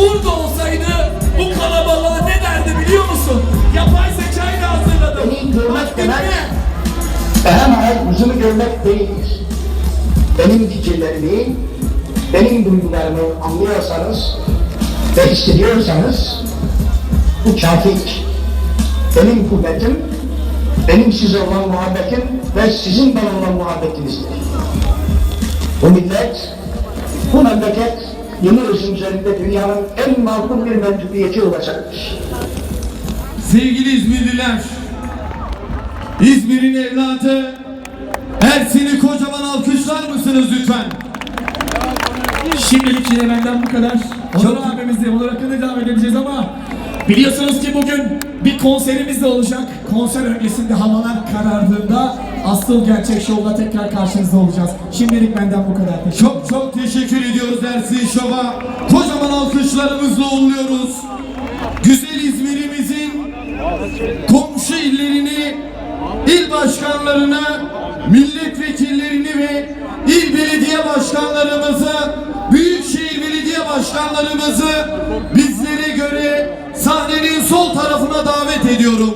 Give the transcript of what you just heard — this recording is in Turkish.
burada olsaydı bu kalabalığa ne derdi biliyor musun? Yapay zekayla hazırladım. Beni görmek demek, hem hayat yüzümü görmek değildir. Benim fikirlerimi, benim duygularımı anlıyorsanız ve hissediyorsanız bu kafidir. Benim kuvvetim, benim size olan muhabbetim ve sizin bana olan muhabbetinizdir. Bu millet, bu memleket yeni rejim üzerinde dünyanın en makul bir mevcudiyeti olacaktır. Sevgili İzmirliler, İzmir'in evladı Ersin'i kocaman alkışlar mısınız lütfen? Şimdilik yine benden bu kadar. Onur abimizle olarak da devam edeceğiz ama biliyorsunuz ki bugün bir konserimiz de olacak. Konser öncesinde havalar karardığında asıl gerçek şovla tekrar karşınızda olacağız. Şimdilik benden bu kadar. Çok çok teşekkür ediyoruz Ersin Şov'a. Kocaman alkışlarımızla uğurluyoruz. Güzel İzmir'imizin komşu illerini, il başkanlarını, milletvekillerini ve il belediye başkanlarımızı, büyükşehir belediye başkanlarımızı bizlere ediyorum.